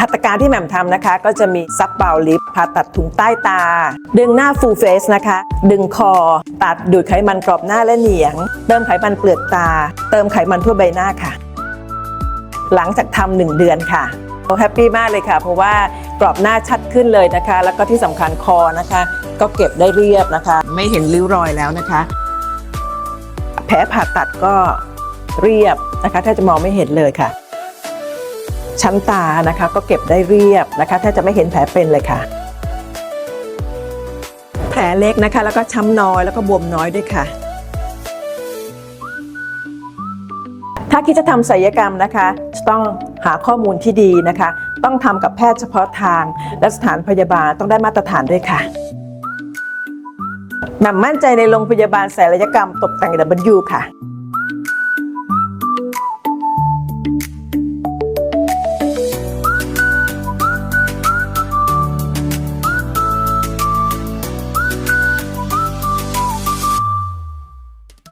หัตถการที่แหม่มทำนะคะ ก็จะมีซับเบาลิฟผ่าตัดถุงใต้ตา ดึงหน้าฟูลเฟสนะคะ ดึงคอ ตัดดูดไขมันกรอบหน้าและเหนียง เติมไขมันเปลือกตา เติมไขมันทั่วใบหน้าค่ะ หลังจากทำหนึ่งเดือนค่ะ แฮปปี้มากเลยค่ะ เพราะว่ากรอบหน้าชัดขึ้นเลยนะคะ แล้วก็ที่สำคัญคอนะคะ ก็เก็บได้เรียบนะคะ ไม่เห็นริ้วรอยแล้วนะคะ แผลผ่าตัดก็เรียบนะคะแทบจะมองไม่เห็นเลยค่ะ ชั้นตานะคะก็เก็บได้เรียบนะคะแทบจะไม่เห็นแผลเป็นเลยค่ะ แผลเล็กนะคะ แล้วก็ช้ำน้อยแล้วก็บวมน้อยด้วยค่ะ ถ้าคิดจะทำศัลยกรรมนะคะจะต้องหาข้อมูลที่ดีนะคะ ต้องทำกับแพทย์เฉพาะทาง และสถานพยาบาลต้องได้มาตรฐานด้วยค่ะแหม่มมั่นใจในโรงพยาบาลศัลยกรรมตกแต่ง W ค่ะ